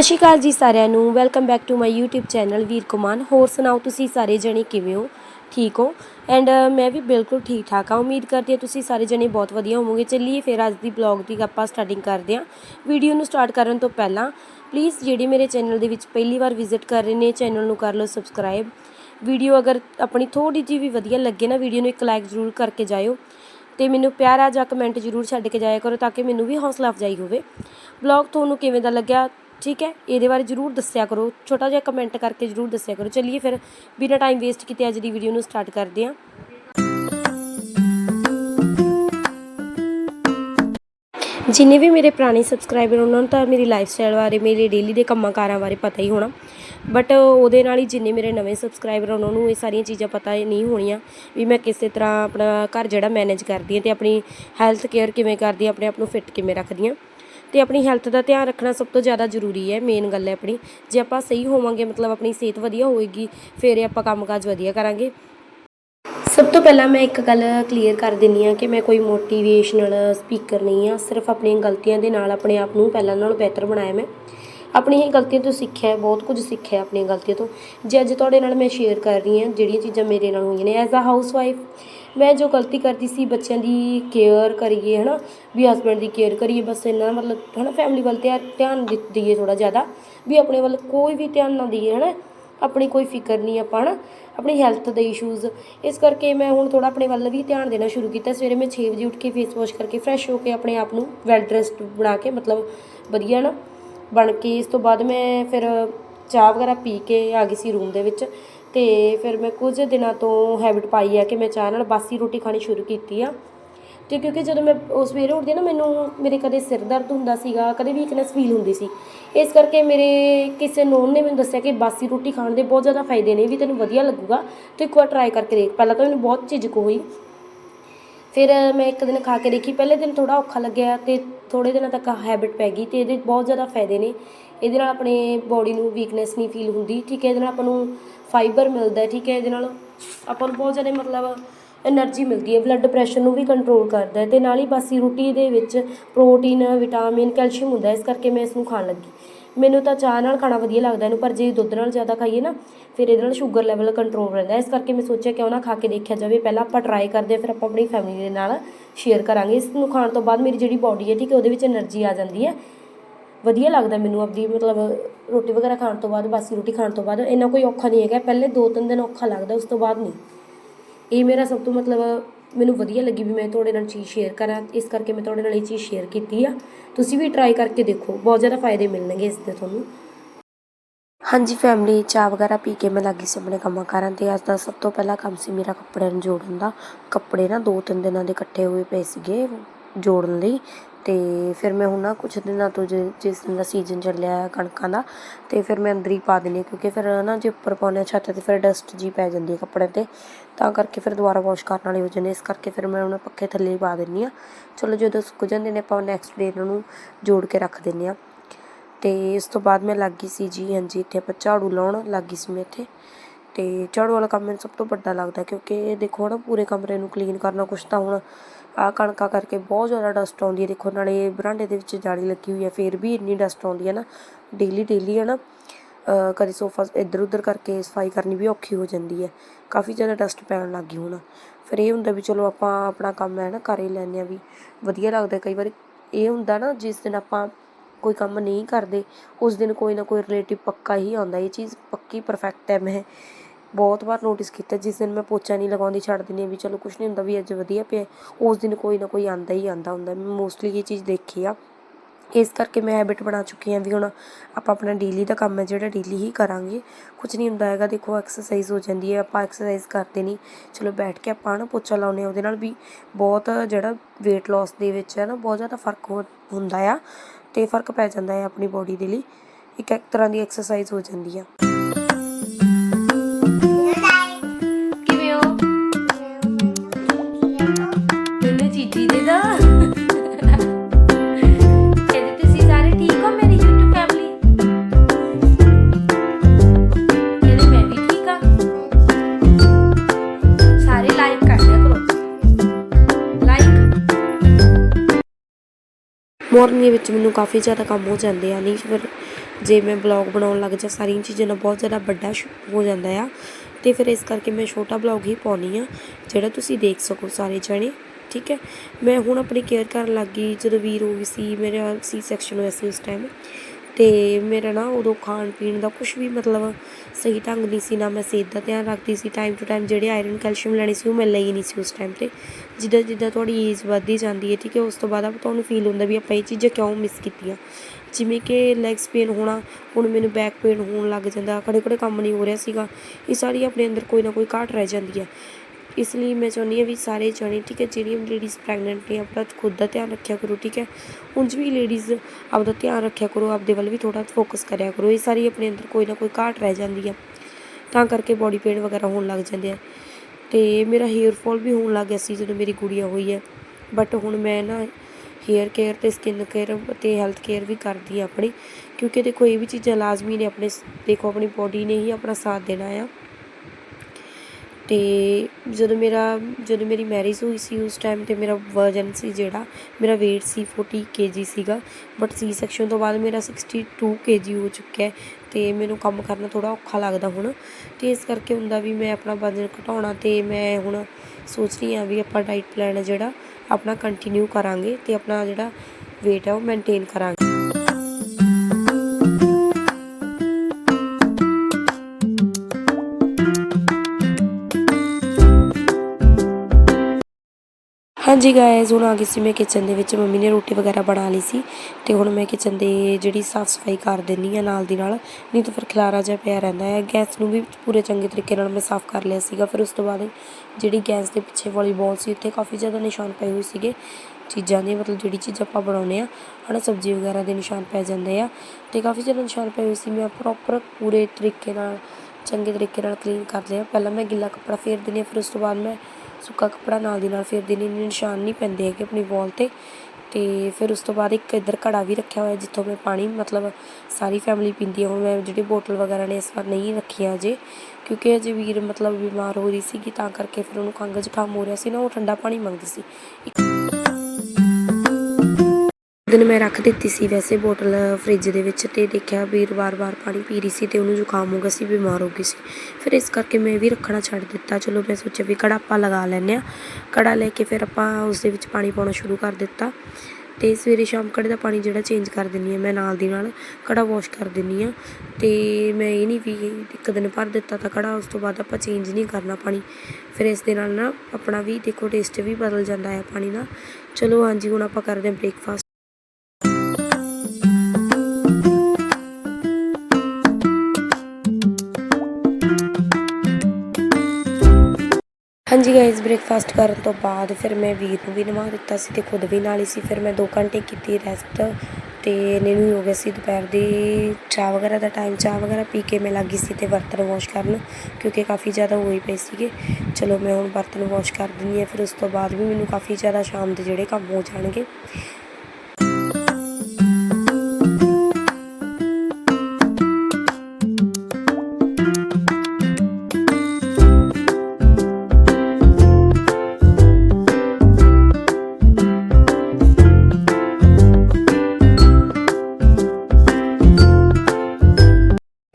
ਸਤਿ ਸ਼੍ਰੀ ਅਕਾਲ ਜੀ ਸਾਰਿਆਂ ਨੂੰ। Welcome back to my YouTube channel ਵੀਰ ਕੁਮਾਨ ਹੋਰ ਸੁਣਾਓ ਤੁਸੀਂ ਸਾਰੇ ਜਣੇ ਕਿਵੇਂ ਹੋ? ਠੀਕ ਹੋ? ਐਂਡ ਮੈਂ ਵੀ ਬਿਲਕੁਲ ਠੀਕ ਠਾਕ ਹਾਂ। ਉਮੀਦ ਕਰਦੀ ਹਾਂ ਤੁਸੀਂ ਸਾਰੇ ਜਣੇ ਬਹੁਤ ਵਧੀਆ ਹੋਵੋਗੇ। ਚੱਲੀਏ ਫਿਰ ਅੱਜ ਦੀ ਬਲੌਗ ਦੀ ਆਪਾਂ ਸਟਾਰਟਿੰਗ ਕਰਦੇ ਹਾਂ। ਵੀਡੀਓ ਨੂੰ ਸਟਾਰਟ ਕਰਨ ਤੋਂ ਪਹਿਲਾਂ ਪਲੀਜ਼ ਜਿਹੜੇ ਮੇਰੇ ਚੈਨਲ ਦੇ ਵਿੱਚ ਪਹਿਲੀ ਵਾਰ ਵਿਜ਼ਿਟ ਕਰ ਰਹੇ ਨੇ ਚੈਨਲ ਨੂੰ ਕਰ ਲਓ ਸਬਸਕ੍ਰਾਈਬ ਵੀਡੀਓ ਅਗਰ ਆਪਣੀ ਥੋੜੀ ਜਿਹੀ ਵੀ ਵਧੀਆ ਲੱਗੇ ਨਾ ਵੀਡੀਓ ਨੂੰ ਇੱਕ ਲਾਈਕ ਜ਼ਰੂਰ ਕਰਕੇ ਜਾਇਓ। ਤੇ ਮੈਨੂੰ ਪਿਆਰਾ ਜਾਂ ਕਮੈਂਟ ਜ਼ਰੂਰ ਛੱਡ ਕੇ ਜਾਇਆ ਕਰੋ, ਤਾਂ ਕਿ ਮੈਨੂੰ ਵੀ ਹੌਸਲਾ ਅਫਜ਼ਾਈ ਹੋਵੇ। ਬਲੌਗ ਤੁਹਾਨੂੰ ਕਿਵੇਂ ਦਾ ਲੱਗਿਆ? ਠੀਕ ਹੈ? ਇਹਦੇ ਬਾਰੇ ਜ਼ਰੂਰ ਦੱਸਿਆ ਕਰੋ। ਛੋਟਾ ਜਿਹਾ ਕਮੈਂਟ ਕਰਕੇ ਜ਼ਰੂਰ ਦੱਸਿਆ ਕਰੋ। ਚਲਿਏ ਫਿਰ। ਬਿਨਾਂ ਟਾਈਮ ਵੇਸਟ ਕੀਤੇ ਅੱਜ ਦੀ ਵੀਡੀਓ ਨੂੰ ਸਟਾਰਟ ਕਰਦੇ ਹਾਂ। ਜਿੰਨੇ ਵੀ ਮੇਰੇ ਪੁਰਾਣੇ ਸਬਸਕ੍ਰਾਈਬਰ ਉਹਨਾਂ ਨੂੰ ਤਾਂ ਮੇਰੀ ਲਾਈਫ ਸਟਾਈਲ ਬਾਰੇ, ਮੇਰੇ ਡੇਲੀ ਦੇ ਕੰਮਾਂ ਕਾਰਾਂ ਬਾਰੇ ਪਤਾ ਹੀ ਹੋਣਾ। ਬਟ ਉਹਦੇ ਨਾਲ ਹੀ ਜਿੰਨੇ ਮੇਰੇ ਨਵੇਂ ਸਬਸਕ੍ਰਾਈਬਰ ਉਹਨਾਂ ਨੂੰ ਇਹ ਸਾਰੀਆਂ ਚੀਜ਼ਾਂ ਪਤਾ ਨਹੀਂ ਹੋਣੀਆਂ ਵੀ ਮੈਂ ਕਿਸੇ ਤਰ੍ਹਾਂ ਆਪਣਾ ਘਰ ਜਿਹੜਾ ਮੈਨੇਜ ਕਰਦੀ ਹਾਂ ਤੇ ਆਪਣੀ ਹੈਲਥ ਕੇਅਰ ਕਿਵੇਂ ਕਰਦੀ ਹਾਂ, ਆਪਣੇ ਆਪ ਨੂੰ ਫਿੱਟ ਕਿਵੇਂ ਰੱਖਦੀ ਹਾਂ। ਤੇ ਆਪਣੀ ਹੈਲਥ ਦਾ ਧਿਆਨ ਰੱਖਣਾ ਸਭ ਤੋਂ ਜ਼ਿਆਦਾ ਜ਼ਰੂਰੀ ਹੈ ਮੇਨ ਗੱਲ ਹੈ ਆਪਣੀ। ਜੇ ਆਪਾਂ ਸਹੀ ਹੋਵਾਂਗੇ, ਮਤਲਬ ਆਪਣੀ ਸਿਹਤ ਵਧੀਆ ਹੋਏਗੀ, ਫਿਰ ਹੀ ਆਪਾਂ ਕੰਮਕਾਜ ਵਧੀਆ ਕਰਾਂਗੇ। ਸਭ ਤੋਂ ਪਹਿਲਾਂ ਮੈਂ ਇੱਕ ਗੱਲ ਕਲੀਅਰ ਕਰ ਦਿੰਨੀ ਆ ਕਿ ਮੈਂ ਕੋਈ ਮੋਟੀਵੇਸ਼ਨਲ ਸਪੀਕਰ ਨਹੀਂ ਆ ਸਿਰਫ ਆਪਣੀਆਂ ਗਲਤੀਆਂ ਦੇ ਨਾਲ ਆਪਣੇ ਆਪ ਨੂੰ ਪਹਿਲਾਂ ਨਾਲੋਂ ਬਿਹਤਰ ਬਣਾਇਆ ਮੈਂ। ਆਪਣੀਆਂ ਹੀ ਗਲਤੀਆਂ ਤੋਂ ਸਿੱਖਿਆ ਬਹੁਤ ਕੁਝ ਸਿੱਖਿਆ ਆਪਣੀਆਂ ਗਲਤੀਆਂ ਤੋਂ। ਜੇ ਅੱਜ ਤੁਹਾਡੇ ਨਾਲ ਮੈਂ ਸ਼ੇਅਰ ਕਰ ਰਹੀ ਹਾਂ, ਜਿਹੜੀਆਂ ਚੀਜ਼ਾਂ ਮੇਰੇ ਨਾਲ ਹੋਈਆਂ ਨੇ ਐਜ਼ ਅ ਹਾਊਸਵਾਈਫ ਮੈਂ ਜੋ ਗਲਤੀ ਕਰਦੀ ਸੀ, ਬੱਚਿਆਂ ਦੀ ਕੇਅਰ ਕਰੀਏ, ਹਨਾ, ਵੀ ਹਸਬੰਡ ਦੀ ਕੇਅਰ ਕਰੀਏ, ਬਸ ਇੰਨਾ ਮਤਲਬ, ਹਨਾ ਫੈਮਿਲੀ ਵੱਲ ਧਿਆਨ ਧਿਆਨ ਦਿੱ- ਦਈਏ ਥੋੜਾ ਜ਼ਿਆਦਾ, ਵੀ ਆਪਣੇ ਵੱਲ ਕੋਈ ਵੀ ਧਿਆਨ ਨਾ ਦਈਏ, ਹਨਾ, ਆਪਣੀ ਕੋਈ ਫਿਕਰ ਨਹੀਂ ਆਪਾਂ ਨਾ ਆਪਣੀ ਹੈਲਥ ਦੇ ਇਸ਼ੂਜ਼ ਇਸ ਕਰਕੇ ਮੈਂ ਹੁਣ ਥੋੜਾ ਆਪਣੇ ਵੱਲ ਵੀ ਧਿਆਨ ਦੇਣਾ ਸ਼ੁਰੂ ਕੀਤਾ। ਸਵੇਰੇ ਮੈਂ 6 ਵਜੇ ਉੱਠ ਕੇ ਫੇਸ ਵਾਸ਼ ਕਰਕੇ ਫਰੈਸ਼ ਹੋ ਕੇ ਆਪਣੇ ਆਪ ਨੂੰ ਵੈਲ ਡਰੈਸਡ ਬਣਾ ਕੇ, ਮਤਲਬ ਵਧੀਆ ਨਾ ਬਣ ਕੇ ਇਸ ਤੋਂ ਬਾਅਦ ਮੈਂ ਫਿਰ ਚਾਹ ਵਗੈਰਾ ਪੀ ਕੇ ਆ ਗਈ ਸੀ ਰੂਮ ਦੇ ਵਿੱਚ ਅਤੇ ਫਿਰ ਮੈਂ ਕੁਝ ਦਿਨਾਂ ਤੋਂ ਹੈਬਿਟ ਪਾਈ ਆ ਕਿ ਮੈਂ ਚਾਹ ਨਾਲ ਬਾਸੀ ਰੋਟੀ ਖਾਣੀ ਸ਼ੁਰੂ ਕੀਤੀ ਆ। ਅਤੇ ਕਿਉਂਕਿ ਜਦੋਂ ਮੈਂ ਉਸ ਸਵੇਰੇ ਉੱਠਦੀ ਨਾ, ਮੈਨੂੰ ਮੇਰੇ ਕਦੇ ਸਿਰ ਦਰਦ ਹੁੰਦਾ ਸੀਗਾ, ਕਦੇ ਵੀਕਨੈਸ ਫੀਲ ਹੁੰਦੀ ਸੀ। ਇਸ ਕਰਕੇ ਮੇਰੇ ਕਿਸੇ ਨੋਨ ਨੇ ਮੈਨੂੰ ਦੱਸਿਆ ਕਿ ਬਾਸੀ ਰੋਟੀ ਖਾਣ ਦੇ ਬਹੁਤ ਜ਼ਿਆਦਾ ਫਾਇਦੇ ਨੇ ਵੀ ਤੈਨੂੰ ਵਧੀਆ ਲੱਗੂਗਾ, ਤੇ ਇੱਕ ਵਾਰ ਟਰਾਈ ਕਰਕੇ ਦੇਖ। ਪਹਿਲਾਂ ਤਾਂ ਮੈਨੂੰ ਬਹੁਤ ਝਿਜਕ ਹੋਈ। ਫਿਰ ਮੈਂ ਇੱਕ ਦਿਨ ਖਾ ਕੇ ਦੇਖੀ, ਪਹਿਲੇ ਦਿਨ ਥੋੜ੍ਹਾ ਔਖਾ ਲੱਗਿਆ ਅਤੇ ਥੋੜ੍ਹੇ ਦਿਨਾਂ ਤੱਕ ਹੈਬਿਟ ਪੈ ਗਈ ਅਤੇ ਇਹਦੇ ਬਹੁਤ ਜ਼ਿਆਦਾ ਫਾਇਦੇ ਨੇ। ਇਹਦੇ ਨਾਲ ਆਪਣੇ ਬੋਡੀ ਨੂੰ ਵੀਕਨੈਸ ਨਹੀਂ ਫੀਲ ਹੁੰਦੀ, ਠੀਕ ਹੈ, ਇਹਦੇ ਨਾਲ ਆਪਾਂ ਨੂੰ ਫਾਈਬਰ ਮਿਲਦਾ, ਠੀਕ ਹੈ, ਇਹਦੇ ਨਾਲ ਆਪਾਂ ਨੂੰ ਬਹੁਤ ਜ਼ਿਆਦਾ ਮਤਲਬ ਐਨਰਜੀ ਮਿਲਦੀ ਹੈ ਬਲੱਡ ਪ੍ਰੈਸ਼ਰ ਨੂੰ ਵੀ ਕੰਟਰੋਲ ਕਰਦਾ ਅਤੇ ਨਾਲ ਹੀ ਬਾਸੀ ਰੋਟੀ ਦੇ ਵਿੱਚ ਪ੍ਰੋਟੀਨ ਵਿਟਾਮਿਨ ਕੈਲਸ਼ੀਅਮ ਹੁੰਦਾ ਇਸ ਕਰਕੇ ਮੈਂ ਇਸ ਨੂੰ ਖਾਣ ਲੱਗੀ। ਮੈਨੂੰ ਤਾਂ ਚਾਹ ਨਾਲ ਖਾਣਾ ਵਧੀਆ ਲੱਗਦਾ ਇਹਨੂੰ, ਪਰ ਜੇ ਦੁੱਧ ਨਾਲ ਜ਼ਿਆਦਾ ਖਾਈਏ ਨਾ, ਫਿਰ ਇਹਦੇ ਨਾਲ ਸ਼ੂਗਰ ਲੈਵਲ ਕੰਟਰੋਲ ਰਹਿੰਦਾ। ਇਸ ਕਰਕੇ ਮੈਂ ਸੋਚਿਆ ਕਿਉਂ ਨਾ ਖਾ ਕੇ ਦੇਖਿਆ ਜਾਵੇ। ਪਹਿਲਾਂ ਆਪਾਂ ਟਰਾਈ ਕਰਦੇ ਫਿਰ ਆਪਾਂ ਆਪਣੀ ਫੈਮਿਲੀ ਦੇ ਨਾਲ ਸ਼ੇਅਰ ਕਰਾਂਗੇ। ਇਸ ਨੂੰ ਖਾਣ ਤੋਂ ਬਾਅਦ ਮੇਰੀ ਜਿਹੜੀ ਬਾਡੀ ਹੈ, ਠੀਕ ਹੈ, ਉਹਦੇ ਵਿੱਚ એનર્ਜੀ ਆ ਜਾਂਦੀ ਹੈ। ਵਧੀਆ ਲੱਗਦਾ ਮੈਨੂੰ ਆਪਦੀ, ਮਤਲਬ ਰੋਟੀ ਵਗੈਰਾ ਖਾਣ ਤੋਂ ਬਾਅਦ, ਬਾਸੀ ਰੋਟੀ ਖਾਣ ਤੋਂ ਬਾਅਦ। ਇੰਨਾ ਕੋਈ ਔਖਾ ਨਹੀਂ ਹੈਗਾ। ਪਹਿਲੇ 2-3 ਦਿਨ ਔਖਾ ਲੱਗਦਾ, ਉਸ ਤੋਂ ਬਾਅਦ ਨਹੀਂ। ਇਹ ਮੇਰਾ ਸਭ ਤੋਂ ਮਤਲਬ ਮੈਨੂੰ ਵਧੀਆ ਲੱਗੀ ਵੀ ਮੈਂ ਤੁਹਾਡੇ ਨਾਲ ਚੀਜ਼ ਸ਼ੇਅਰ ਕਰਾਂ। ਇਸ ਕਰਕੇ ਮੈਂ ਤੁਹਾਡੇ ਨਾਲ ਇਹ ਚੀਜ਼ ਸ਼ੇਅਰ ਕੀਤੀ ਆ। ਤੁਸੀਂ ਵੀ ਟਰਾਈ ਕਰਕੇ ਦੇਖੋ। ਬਹੁਤ ਜ਼ਿਆਦਾ ਫਾਇਦੇ ਮਿਲਣਗੇ ਇਸ ਦੇ ਤੁਹਾਨੂੰ। ਹਾਂਜੀ ਫੈਮਿਲੀ ਚਾਹ ਵਗੈਰਾ ਪੀ ਕੇ ਮੈਂ ਲੱਗੀ ਸੀ ਆਪਣੇ ਕੰਮਾਂ ਕਾਰਾਂ ਤੇ। ਅੱਜ ਦਾ ਸਭ ਤੋਂ ਪਹਿਲਾ ਕੰਮ ਸੀ ਮੇਰਾ ਕੱਪੜਿਆਂ ਨੂੰ ਜੋੜਨ ਦਾ। ਕੱਪੜੇ ਨਾ ਦੋ ਤਿੰਨ ਦਿਨਾਂ ਦੇ ਇਕੱਠੇ ਹੋਏ ਪਏ ਸੀਗੇ ਜੋੜਨ ਲਈ। ਅਤੇ ਫਿਰ ਮੈਂ ਹੁਣ ਨਾ ਕੁਛ ਦਿਨਾਂ ਤੋਂ ਜਿ- ਜਿਸ ਦਿਨ ਦਾ ਸੀਜ਼ਨ ਚੱਲਿਆ ਕਣਕਾਂ ਦਾ ਅਤੇ ਫਿਰ ਮੈਂ ਅੰਦਰ ਹੀ ਪਾ ਦਿੰਦੀ ਹਾਂ ਕਿਉਂਕਿ ਫਿਰ ਨਾ ਜੇ ਉੱਪਰ ਪਾਉਂਦੇ ਹਾਂ ਛੱਤ ਤੇ ਫਿਰ ਡਸਟ ਜਿਹੀ ਪੈ ਜਾਂਦੀ ਹੈ ਕੱਪੜਿਆਂ ਤੇ, ਤਾਂ ਕਰਕੇ ਫਿਰ ਦੁਬਾਰਾ ਵਾਸ਼ ਕਰਨ ਵਾਲੇ ਹੋ ਜਾਂਦੇ ਇਸ ਕਰਕੇ ਫਿਰ ਮੈਂ ਉਹਨਾਂ ਪੱਖੇ ਥੱਲੇ ਹੀ ਪਾ ਦਿੰਦੀ ਹਾਂ। ਚਲੋ ਜਦੋਂ ਸੁੱਕ ਜਾਂਦੇ ਨੇ ਆਪਾਂ ਨੈਕਸਟ ਡੇ ਇਹਨਾਂ ਨੂੰ ਜੋੜ ਕੇ ਰੱਖ ਦਿੰਦੇ ਹਾਂ। ਅਤੇ ਇਸ ਤੋਂ ਬਾਅਦ ਮੈਂ ਲੱਗ ਗਈ ਸੀ ਜੀ, ਹਾਂਜੀ, ਇੱਥੇ ਆਪਾਂ ਝਾੜੂ ਲਾਉਣ ਲੱਗ ਗਈ ਸੀ ਮੈਂ ਇੱਥੇ। ਅਤੇ ਝਾੜੂ ਵਾਲਾ ਕੰਮ ਮੈਨੂੰ ਸਭ ਤੋਂ ਵੱਡਾ ਲੱਗਦਾ ਕਿਉਂਕਿ ਇਹ ਦੇਖੋ ਨਾ ਪੂਰੇ ਕਮਰੇ ਨੂੰ ਕਲੀਨ ਕਰਨਾ ਕੁਛ ਤਾਂ ਹੁਣ ਆ ਕਣਕਾਂ ਕਰਕੇ ਬਹੁਤ ਜ਼ਿਆਦਾ ਡਸਟ ਆਉਂਦੀ ਹੈ। ਦੇਖੋ, ਨਾਲੇ ਬਰਾਂਡੇ ਦੇ ਵਿੱਚ ਜਾਲੀ ਲੱਗੀ ਹੋਈ ਹੈ, ਫਿਰ ਵੀ ਇੰਨੀ ਡਸਟ ਆਉਂਦੀ ਹੈ ਨਾ। ਡੇਲੀ ਡੇਲੀ ਹੈ ਨਾ। ਕਦੇ ਸੋਫਾ ਇੱਧਰ ਉੱਧਰ ਕਰਕੇ ਸਫ਼ਾਈ ਕਰਨੀ ਵੀ ਔਖੀ ਹੋ ਜਾਂਦੀ ਹੈ। ਕਾਫੀ ਜ਼ਿਆਦਾ ਡਸਟ ਪੈਣ ਲੱਗ ਗਈ ਹੁਣ। ਫਿਰ ਇਹ ਹੁੰਦਾ ਵੀ ਚਲੋ ਆਪਾਂ ਆਪਣਾ ਕੰਮ ਹੈ ਨਾ, ਕਰ ਹੀ ਲੈਂਦੇ ਆ ਵੀ। ਵਧੀਆ ਲੱਗਦਾ ਕਈ ਵਾਰੀ। ਇਹ ਹੁੰਦਾ ਨਾ, ਜਿਸ ਦਿਨ ਆਪਾਂ ਕੋਈ ਕੰਮ ਨਹੀਂ ਕਰਦੇ, ਉਸ ਦਿਨ ਕੋਈ ਨਾ ਕੋਈ ਰਿਲੇਟਿਵ ਪੱਕਾ ਹੀ ਆਉਂਦਾ। ਇਹ ਚੀਜ਼ ਪੱਕੀ ਪਰਫੈਕਟ ਹੈ। ਮੈਂ ਬਹੁਤ ਵਾਰ ਨੋਟਿਸ ਕੀਤਾ, ਜਿਸ ਦਿਨ ਮੈਂ ਪੋਚਾ ਨਹੀਂ ਲਗਾਉਂਦੀ ਛੱਡ ਦਿੰਦੀ ਹਾਂ ਵੀ ਚਲੋ ਕੁਛ ਨਹੀਂ ਹੁੰਦਾ, ਵੀ ਅੱਜ ਵਧੀਆ ਪਿਆ। ਉਸ ਦਿਨ ਕੋਈ ਨਾ ਕੋਈ ਆਂਦਾ ਹੀ ਆਂਦਾ ਹੁੰਦਾ। ਮੈਂ ਮੋਸਟਲੀ ਇਹ ਚੀਜ਼ ਦੇਖੀ ਆ। ਇਸ ਕਰਕੇ ਮੈਂ ਹੈਬਿਟ ਬਣਾ ਚੁੱਕੀ ਹਾਂ ਵੀ ਹੁਣ ਆਪਾਂ ਆਪਣਾ ਡੇਲੀ ਦਾ ਕੰਮ ਹੈ, ਜਿਹੜਾ ਡੇਲੀ ਹੀ ਕਰਾਂਗੇ। ਕੁਝ ਨਹੀਂ ਹੁੰਦਾ ਹੈਗਾ, ਦੇਖੋ ਐਕਸਰਸਾਈਜ਼ ਹੋ ਜਾਂਦੀ ਹੈ, ਆਪਾਂ ਐਕਸਰਸਾਈਜ਼ ਕਰਦੇ ਨਹੀਂ। ਚਲੋ ਬੈਠ ਕੇ ਆਪਾਂ ਨਾ ਪੋਚਾ ਲਾਉਂਦੇ ਹਾਂ, ਉਹਦੇ ਨਾਲ ਵੀ ਬਹੁਤ ਜਿਹੜਾ weight loss ਦੇ ਵਿੱਚ ਹੈ ਨਾ, ਬਹੁਤ ਜ਼ਿਆਦਾ ਫ਼ਰਕ ਹੋ- ਹੁੰਦਾ ਆ ਤੇ ਫ਼ਰਕ ਪੈ ਜਾਂਦਾ ਹੈ ਆਪਣੀ ਬੋਡੀ ਦੇ ਲਈ। ਇੱਕ ਇੱਕ ਤਰ੍ਹਾਂ ਦੀ ਐਕਸਰਸਾਈਜ਼ ਹੋ ਜਾਂਦੀ ਆ। ਮਾਰਨਿੰਗ ਦੇ ਵਿੱਚ ਮੈਨੂੰ ਕਾਫੀ ਜ਼ਿਆਦਾ ਕੰਮ ਹੋ ਜਾਂਦੇ ਆ, ਨਹੀਂ ਫਿਰ ਜੇ ਮੈਂ ਬਲੌਗ ਬਣਾਉਣ ਲੱਗ ਜਾ ਸਾਰੀਆਂ ਚੀਜ਼ਾਂ ਨਾਲ ਬਹੁਤ ਜ਼ਿਆਦਾ ਵੱਡਾ ਸ਼- ਹੋ ਜਾਂਦਾ ਆ, ਤੇ ਫਿਰ ਇਸ ਕਰਕੇ ਮੈਂ ਛੋਟਾ ਬਲੌਗ ਹੀ ਪਾਉਣੀ ਆ ਜਿਹੜਾ ਤੁਸੀਂ ਦੇਖ ਸਕੋ ਸਾਰੇ ਜਣੇ, ਠੀਕ ਹੈ? ਮੈਂ ਹੁਣ ਆਪਣੀ ਕੇਅਰ ਕਰਨ ਲੱਗ ਗਈ, ਜਦੋਂ ਵੀਰ ਹੋ ਗਈ ਸੀ, ਮੇਰਾ ਸੀ ਸੈਕਸ਼ਨ ਹੋਇਆ ਸੀ ਉਸ ਟਾਈਮ ਅਤੇ ਮੇਰਾ ਨਾ ਉਦੋਂ ਖਾਣ ਪੀਣ ਦਾ ਕੁਛ ਵੀ ਮਤਲਬ ਸਹੀ ਢੰਗ ਨਹੀਂ ਸੀ, ਨਾ ਮੈਂ ਸਿਹਤ ਦਾ ਧਿਆਨ ਰੱਖਦੀ ਸੀ। ਟਾਈਮ ਟੂ ਟਾਈਮ ਜਿਹੜੇ ਆਇਰਨ ਕੈਲਸ਼ੀਅਮ ਲੈਣੇ ਸੀ ਉਹ ਮੈਂ ਲਈ ਨਹੀਂ ਸੀ ਉਸ ਟਾਈਮ ਤੇ। ਜਿੱਦਾਂ ਜਿੱਦਾਂ ਤੁਹਾਡੀ ਏਜ ਵੱਧਦੀ ਜਾਂਦੀ ਹੈ, ਠੀਕ ਹੈ, ਉਸ ਤੋਂ ਬਾਅਦ ਆਪ ਤੁਹਾਨੂੰ ਫੀਲ ਹੁੰਦਾ ਵੀ ਆਪਾਂ ਇਹ ਚੀਜ਼ਾਂ ਕਿਉਂ ਮਿਸ ਕੀਤੀਆਂ? ਜਿਵੇਂ ਕਿ ਲੈਗਸ ਪੇਨ ਹੋਣਾ, ਹੁਣ ਮੈਨੂੰ ਬੈਕ ਪੇਨ ਹੋਣ ਲੱਗ ਜਾਂਦਾ ਖੜੇ ਖੜੇ ਕੰਮ ਨਹੀਂ ਹੋ ਰਿਹਾ ਸੀਗਾ। ਇਹ ਸਾਰੀ ਆਪਣੇ ਅੰਦਰ ਕੋਈ ਨਾ ਕੋਈ ਘਾਟ ਰਹਿ ਜਾਂਦੀ ਹੈ। ਇਸ ਲਈ ਮੈਂ ਚਾਹੁੰਦੀ ਹਾਂ ਵੀ ਸਾਰੇ ਜਾਣੇ, ਠੀਕ ਹੈ, ਜਿਹੜੀਆਂ ਲੇਡੀਜ਼ ਪ੍ਰੈਗਨੈਂਟ ਨੇ, ਆਪਣਾ ਖੁਦ ਦਾ ਧਿਆਨ ਰੱਖਿਆ ਕਰੋ, ਠੀਕ ਹੈ। ਉਂਝ ਵੀ ਲੇਡੀਜ਼ ਆਪਦਾ ਧਿਆਨ ਰੱਖਿਆ ਕਰੋ, ਆਪਦੇ ਵੱਲ ਵੀ ਥੋੜਾ ਫੋਕਸ ਕਰਿਆ ਕਰੋ। ਇਹ ਸਾਰੀ ਆਪਣੇ ਅੰਦਰ ਕੋਈ ਨਾ ਕੋਈ ਘਾਟ ਰਹਿ ਜਾਂਦੀ ਆ ਤਾਂ ਕਰਕੇ ਬੋਡੀ ਪੇਨ ਵਗੈਰਾ ਹੋਣ ਲੱਗ ਜਾਂਦੇ ਆ। ਤੇ ਮੇਰਾ ਹੇਅਰ ਫਾਲ ਵੀ ਹੋਣ ਲੱਗ ਗਿਆ ਸੀ ਜਦੋਂ ਮੇਰੀ ਗੁੜੀਆ ਹੋਈ ਹੈ। ਬਟ ਹੁਣ ਮੈਂ ਨਾ ਹੇਅਰ ਕੇਅਰ ਤੇ ਸਕਿਨ ਕੇਅਰ ਤੇ ਹੈਲਥ ਕੇਅਰ ਵੀ ਕਰਦੀ ਆ ਆਪਣੀ। ਕਿਉਂਕਿ ਦੇਖੋ, ਇਹ ਵੀ ਚੀਜ਼ਾਂ ਲਾਜ਼ਮੀ ਨੇ ਆਪਣੇ, ਦੇਖੋ, ਆਪਣੀ ਬੋਡੀ ਨੇ ਹੀ ਆਪਣਾ ਸਾਥ ਦੇਣਾ ਆ। ਅਤੇ ਜਦੋਂ ਮੇਰਾ, ਜਦੋਂ ਮੇਰੀ ਮੈਰਿਜ ਹੋਈ ਸੀ ਉਸ ਟਾਈਮ ਤੇ ਮੇਰਾ ਵਜਨ ਸੀ ਜਿਹੜਾ, ਮੇਰਾ ਵੇਟ ਸੀ ਫੋਰਟੀ ਕੇ ਜੀ ਸੀਗਾ ਬਟ ਸੀ ਸੈਕਸ਼ਨ ਤੋਂ ਬਾਅਦ ਮੇਰਾ ਸਿਕਸਟੀ ਟੂ ਕੇ ਜੀ ਹੋ ਚੁੱਕਿਆ ਅਤੇ ਮੈਨੂੰ ਕੰਮ ਕਰਨਾ ਥੋੜ੍ਹਾ ਔਖਾ ਲੱਗਦਾ ਹੁਣ ਅਤੇ ਇਸ ਕਰਕੇ ਹੁੰਦਾ ਵੀ ਮੈਂ ਆਪਣਾ ਵਜਨ ਘਟਾਉਣਾ ਅਤੇ ਮੈਂ ਹੁਣ ਸੋਚ ਰਹੀ ਹਾਂ ਵੀ ਆਪਾਂ ਡਾਈਟ ਪਲਾਨ ਹੈ ਜਿਹੜਾ ਆਪਣਾ ਕੰਟੀਨਿਊ ਕਰਾਂਗੇ ਅਤੇ ਆਪਣਾ ਜਿਹੜਾ ਵੇਟ ਹੈ ਉਹ ਮੇਨਟੇਨ ਕਰਾਂਗੇ। ਹਾਂਜੀ ਗਾਇਜ਼ ਹੁਣ ਆ ਗਈ ਸੀ ਮੈਂ ਕਿਚਨ ਦੇ ਵਿੱਚ। ਮੰਮੀ ਨੇ ਰੋਟੀ ਵਗੈਰਾ ਬਣਾ ਲਈ ਸੀ ਤੇ ਹੁਣ ਮੈਂ ਕਿਚਨ ਦੇ ਜਿਹੜੀ ਸਾਫ਼ ਸਫ਼ਾਈ ਕਰ ਦਿੰਨੀ ਆ ਨਾਲ ਦੀ ਨਾਲ। ਨਹੀਂ ਤਾਂ ਫਿਰ ਖਲਾਰਾ ਜਿਹਾ ਪਿਆ ਰਹਿੰਦਾ ਹੈ। ਗੈਸ ਨੂੰ ਵੀ ਪੂਰੇ ਚੰਗੇ ਤਰੀਕੇ ਨਾਲ ਮੈਂ ਸਾਫ਼ ਕਰ ਲਿਆ ਸੀਗਾ। ਫਿਰ ਉਸ ਤੋਂ ਬਾਅਦ ਜਿਹੜੀ ਗੈਸ ਦੇ ਪਿੱਛੇ ਵਾਲੀ ਬੋਲ ਸੀ, ਉੱਥੇ ਕਾਫੀ ਜ਼ਿਆਦਾ ਨਿਸ਼ਾਨ ਪਏ ਹੋਏ ਸੀਗੇ। ਚੀਜ਼ਾਂ ਦੇ, ਮਤਲਬ ਜਿਹੜੀ ਚੀਜ਼ ਆਪਾਂ ਬਣਾਉਂਦੇ ਆ ਹਨਾ, ਸਬਜ਼ੀ ਵਗੈਰਾ ਦੇ ਨਿਸ਼ਾਨ ਪੈ ਜਾਂਦੇ ਆ। ਤੇ ਕਾਫੀ ਜ਼ਿਆਦਾ ਨਿਸ਼ਾਨ ਪਏ ਹੋਏ ਸੀ। ਮੈਂ ਪ੍ਰੋਪਰ ਪੂਰੇ ਤਰੀਕੇ ਨਾਲ, ਚੰਗੇ ਤਰੀਕੇ ਨਾਲ ਕਲੀਨ ਕਰ ਲਿਆ। ਪਹਿਲਾਂ ਮੈਂ ਗਿੱਲਾ ਕੱਪੜਾ ਫੇਰ ਦਿੰਦੀ ਹਾਂ, ਫਿਰ ਉਸ ਤੋਂ ਬਾਅਦ ਮੈਂ ਸੁੱਕਾ ਕੱਪੜਾ ਨਾਲ ਦੀ ਨਾਲ ਫਿਰ ਦਿੰਦੀ ਹਾਂ ਨਿਸ਼ਾਨ ਨਹੀਂ ਪੈਂਦੇ ਹੈਗੇ ਆਪਣੀ ਵਾਲ ਤੇ। ਤੇ ਫਿਰ ਉਸ ਤੋਂ ਬਾਅਦ ਇੱਕ ਇੱਧਰ ਘੜਾ ਵੀ ਰੱਖਿਆ ਹੋਇਆ ਜਿੱਥੋਂ ਮੈਂ ਪਾਣੀ, ਮਤਲਬ ਸਾਰੀ ਫੈਮਿਲੀ ਪੀਂਦੀ ਹੈ ਹੁਣ ਮੈਂ ਜਿਹੜੀ ਬੋਟਲ ਵਗੈਰਾ ਨੇ ਇਸ ਵਾਰ ਨਹੀਂ ਰੱਖੀਆਂ ਅਜੇ ਕਿਉਂਕਿ ਅਜੇ ਵੀਰ ਮਤਲਬ ਬਿਮਾਰ ਹੋ ਰਹੀ ਸੀਗੀ, ਤਾਂ ਕਰਕੇ ਫਿਰ ਉਹਨੂੰ ਖੰਘ ਜ਼ੁਕਾਮ ਹੋ ਰਿਹਾ ਸੀ ਨਾ, ਉਹ ਠੰਡਾ ਪਾਣੀ ਮੰਗਦੀ ਸੀ। ਦਿਨ ਮੈਂ ਰੱਖ ਦਿੱਤੀ ਸੀ ਵੈਸੇ ਬੋਟਲ ਫ੍ਰਿਜ ਦੇ ਵਿੱਚ ਤੇ ਦੇਖਿਆ ਵੀਰ ਵਾਰ-ਵਾਰ ਪਾਣੀ ਪੀ ਰਹੀ ਸੀ ਤੇ ਉਹਨੂੰ ਜ਼ੁਕਾਮ ਹੋ ਗਿਆ ਸੀ, ਬਿਮਾਰ ਹੋ ਗਈ ਸੀ। ਫਿਰ ਇਸ ਕਰਕੇ ਮੈਂ ਵੀ ਰੱਖਣਾ ਛੱਡ ਦਿੱਤਾ। ਚਲੋ ਮੈਂ ਸੋਚਿਆ ਵੀ ਕੜਾ ਆਪਾਂ ਲਗਾ ਲੈਂਦੇ ਆ ਕੜਾ ਲੈ ਕੇ ਫਿਰ ਆਪਾਂ ਉਸ ਦੇ ਵਿੱਚ ਪਾਣੀ ਪਾਉਣਾ ਸ਼ੁਰੂ ਕਰ ਦਿੱਤਾ। ਤੇ ਸਵੇਰੇ ਸ਼ਾਮ ਕੜੇ ਦਾ ਪਾਣੀ ਜਿਹੜਾ ਚੇਂਜ ਕਰ ਦਿੰਨੀ ਆ ਮੈਂ ਨਾਲ ਦੀ ਨਾਲ, ਕੜਾ ਵਾਸ਼ ਕਰ ਦਿੰਨੀ ਆ ਤੇ ਮੈਂ ਇਹ ਨਹੀਂ ਵੀ ਇੱਕ ਦਿਨ ਭਰ ਦਿੱਤਾ ਤਾਂ ਕੜਾ, ਉਸ ਤੋਂ ਬਾਅਦ ਆਪਾਂ ਚੇਂਜ ਨਹੀਂ ਕਰਨਾ ਪਾਣੀ। ਫਿਰ ਇਸ ਦੇ ਨਾਲ ਨਾ ਆਪਣਾ ਵੀ ਦੇਖੋ ਟੇਸਟ ਵੀ ਬਦਲ ਜਾਂਦਾ ਹੈ ਪਾਣੀ ਦਾ। ਚਲੋ ਹਾਂਜੀ, ਹੁਣ ਆਪਾਂ ਕਰਦੇ ਹਾਂ ਬ੍ਰੇਕਫਾਸਟ ਹਾਂਜੀ ਗਾਇਜ਼ ਬ੍ਰੇਕਫਾਸਟ ਕਰਨ ਤੋਂ ਬਾਅਦ ਫਿਰ ਮੈਂ ਵੀਰ ਨੂੰ ਵੀ ਨਵਾ ਦਿੱਤਾ ਸੀ ਤੇ ਖੁਦ ਵੀ ਨਾਲ ਹੀ ਸੀ। ਫਿਰ ਮੈਂ 2 ਘੰਟੇ ਕੀਤੀ ਰੈਸਟ ਤੇ ਇਹਨੂੰ ਹੋ ਗਿਆ ਸੀ ਦੁਪਹਿਰ ਦੀ ਚਾਹ ਵਗੈਰਾ ਦਾ ਟਾਈਮ ਚਾਹ ਵਗੈਰਾ ਪੀ ਕੇ ਮੈਂ ਲੱਗੀ ਸੀ ਤੇ ਬਰਤਨ ਵਾਸ਼ ਕਰਨ ਕਿਉਂਕਿ ਕਾਫੀ ਜ਼ਿਆਦਾ ਹੋਈ ਪਏ ਸੀਗੇ। ਚਲੋ ਮੈਂ ਹੁਣ ਬਰਤਨ ਵਾਸ਼ ਕਰ ਦਿੰਦੀ ਹਾਂ, ਫਿਰ ਉਸ ਤੋਂ ਬਾਅਦ ਵੀ ਮੈਨੂੰ ਕਾਫੀ ਜ਼ਿਆਦਾ ਸ਼ਾਮ ਦੇ ਜਿਹੜੇ ਕੰਮ ਹੋ ਜਾਣਗੇ।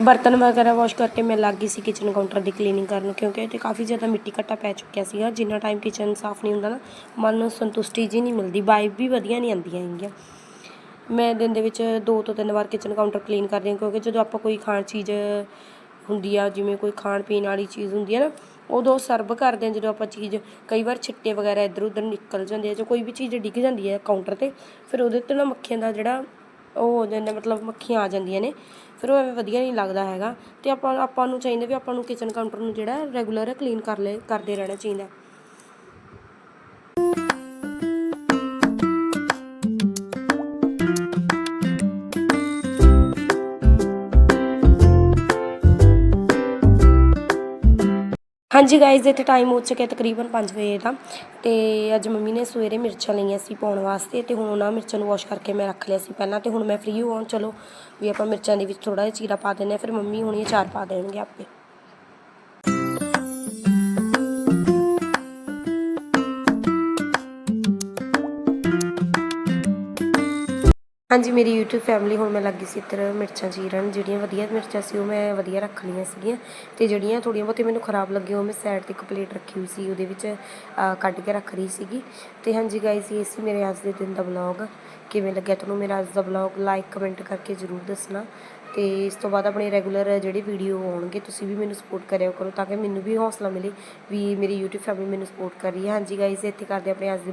ਬਰਤਨ ਵਗੈਰਾ ਵਾਸ਼ ਕਰਕੇ ਮੈਂ ਲੱਗ ਗਈ ਸੀ ਕਿਚਨ ਕਾਊਂਟਰ ਦੀ ਕਲੀਨਿੰਗ ਕਰਨ ਕਿਉਂਕਿ ਇਹ ਕਾਫੀ ਜ਼ਿਆਦਾ ਮਿੱਟੀ ਘੱਟਾ ਪੈ ਚੁੱਕਿਆ ਸੀਗਾ। ਜਿੰਨਾ ਟਾਈਮ ਕਿਚਨ ਸਾਫ਼ ਨਹੀਂ ਹੁੰਦਾ ਨਾ, ਮਨ ਨੂੰ ਸੰਤੁਸ਼ਟੀ ਜੀ ਨਹੀਂ ਮਿਲਦੀ ਵਾਈਬ ਵੀ ਵਧੀਆ ਨਹੀਂ ਆਉਂਦੀਆਂ ਹੈਗੀਆਂ। ਮੈਂ ਦਿਨ ਦੇ ਵਿੱਚ ਦੋ ਤੋਂ ਤਿੰਨ ਵਾਰ ਕਿਚਨ ਕਾਊਂਟਰ ਕਲੀਨ ਕਰਦੀ ਹਾਂ ਕਿਉਂਕਿ ਜਦੋਂ ਆਪਾਂ ਕੋਈ ਖਾਣ ਚੀਜ਼ ਹੁੰਦੀ ਆ, ਜਿਵੇਂ ਕੋਈ ਖਾਣ ਪੀਣ ਵਾਲੀ ਚੀਜ਼ ਹੁੰਦੀ ਹੈ ਨਾ, ਉਦੋਂ ਸਰਵ ਕਰਦੇ ਹਾਂ ਜਦੋਂ ਆਪਾਂ ਚੀਜ਼, ਕਈ ਵਾਰ ਛਿੱਟੇ ਵਗੈਰਾ ਇੱਧਰ ਉੱਧਰ ਨਿਕਲ ਜਾਂਦੇ ਆ ਜਾਂ ਕੋਈ ਵੀ ਚੀਜ਼ ਡਿੱਗ ਜਾਂਦੀ ਹੈ ਕਾਊਂਟਰ ਤੇ, ਫਿਰ ਉਹਦੇ 'ਤੇ ਨਾ ਮੱਖੀਆਂ ਦਾ ਜਿਹੜਾ ਉਹ ਹੋ ਜਾਂਦਾ ਮਤਲਬ ਮੱਖੀਆਂ ਆ ਜਾਂਦੀਆਂ ਨੇ। ਫਿਰ ਉਹ ਐਵੇਂ ਵਧੀਆ ਨਹੀਂ ਲੱਗਦਾ ਹੈਗਾ। ਅਤੇ ਆਪਾਂ ਆਪਾਂ ਨੂੰ ਚਾਹੀਦਾ ਵੀ ਆਪਾਂ ਨੂੰ ਕਿਚਨ ਕਾਊਂਟਰ ਨੂੰ ਜਿਹੜਾ ਰੈਗੂਲਰ ਕਲੀਨ ਕਰ ਲਏ, ਕਰਦੇ ਰਹਿਣਾ ਚਾਹੀਦਾ। ਹਾਂਜੀ ਗਾਇਜ਼ ਇੱਥੇ ਟਾਈਮ ਹੋ ਚੁੱਕਿਆ ਤਕਰੀਬਨ 5 ਵਜੇ ਦਾ ਤੇ ਅੱਜ ਮੰਮੀ ਨੇ ਸਵੇਰੇ ਮਿਰਚਾਂ ਲਈਆਂ ਸੀ ਪਾਉਣ ਵਾਸਤੇ ਤੇ ਹੁਣ ਉਹਨਾਂ ਮਿਰਚਾਂ ਨੂੰ ਵਾਸ਼ ਕਰਕੇ ਮੈਂ ਰੱਖ ਲਿਆ ਸੀ ਪਹਿਲਾਂ ਤੇ ਹੁਣ ਮੈਂ ਫ੍ਰੀ ਹੋਵਾਂ, ਚਲੋ ਵੀ ਆਪਾਂ ਮਿਰਚਾਂ ਦੇ ਵਿੱਚ ਥੋੜਾ ਜਿਹਾ ਚੀਰਾ ਪਾ ਦਿੰਦੇ ਆ ਫਿਰ ਮੰਮੀ ਹੁਣੀ ਅਚਾਰ ਪਾ ਦੇਣਗੇ ਆਪੇ। ਹਾਂਜੀ, ਮੇਰੀ YouTube ਫੈਮਿਲੀ ਹੁਣ ਮੈਂ ਲੱਗੀ ਸੀ ਇੱਧਰ ਮਿਰਚਾਂ ਚੀਰਨ ਜਿਹੜੀਆਂ ਵਧੀਆ ਮਿਰਚਾਂ ਸੀ, ਉਹ ਮੈਂ ਵਧੀਆ ਰੱਖ ਲਈਆਂ ਸੀਗੀਆਂ। ਤੇ ਜਿਹੜੀਆਂ ਥੋੜ੍ਹੀਆਂ ਬਹੁਤੀਆਂ ਮੈਨੂੰ ਖਰਾਬ ਲੱਗੀਆਂ, ਉਹ ਮੈਂ ਸਾਈਡ ਤੇ ਇੱਕ ਪਲੇਟ ਰੱਖੀ ਹੋਈ ਸੀ, ਉਹਦੇ ਵਿੱਚ ਕੱਢ ਕੇ ਰੱਖ ਰਹੀ ਸੀਗੀ। ਤੇ ਹਾਂਜੀ ਗਾਇਸ ਇਹ ਸੀ ਮੇਰੇ ਅੱਜ ਦੇ ਦਿਨ ਦਾ ਵਲੌਗ ਕਿਵੇਂ ਲੱਗਿਆ ਤੁਹਾਨੂੰ ਮੇਰਾ ਅੱਜ ਦਾ ਵਲੌਗ ਲਾਈਕ ਕਮੈਂਟ ਕਰਕੇ ਜ਼ਰੂਰ ਦੱਸਣਾ। ਤੇ ਇਸ ਤੋਂ ਬਾਅਦ ਆਪਣੇ ਰੈਗੂਲਰ ਜਿਹੜੇ ਵੀਡੀਓ ਆਉਣਗੇ, ਤੁਸੀਂ ਵੀ ਮੈਨੂੰ ਸਪੋਰਟ ਕਰਿਆ ਕਰੋ ਤਾਂ ਕਿ ਮੈਨੂੰ ਵੀ ਹੌਸਲਾ ਮਿਲੇ ਵੀ ਮੇਰੀ YouTube ਫੈਮਿਲੀ ਮੈਨੂੰ ਸਪੋਰਟ ਕਰ ਰਹੀ ਹੈ। ਹਾਂਜੀ ਗਾਇਸ ਇੱਥੇ ਕਰਦੇ ਆਪਣੇ ਅੱਜ ਦੇ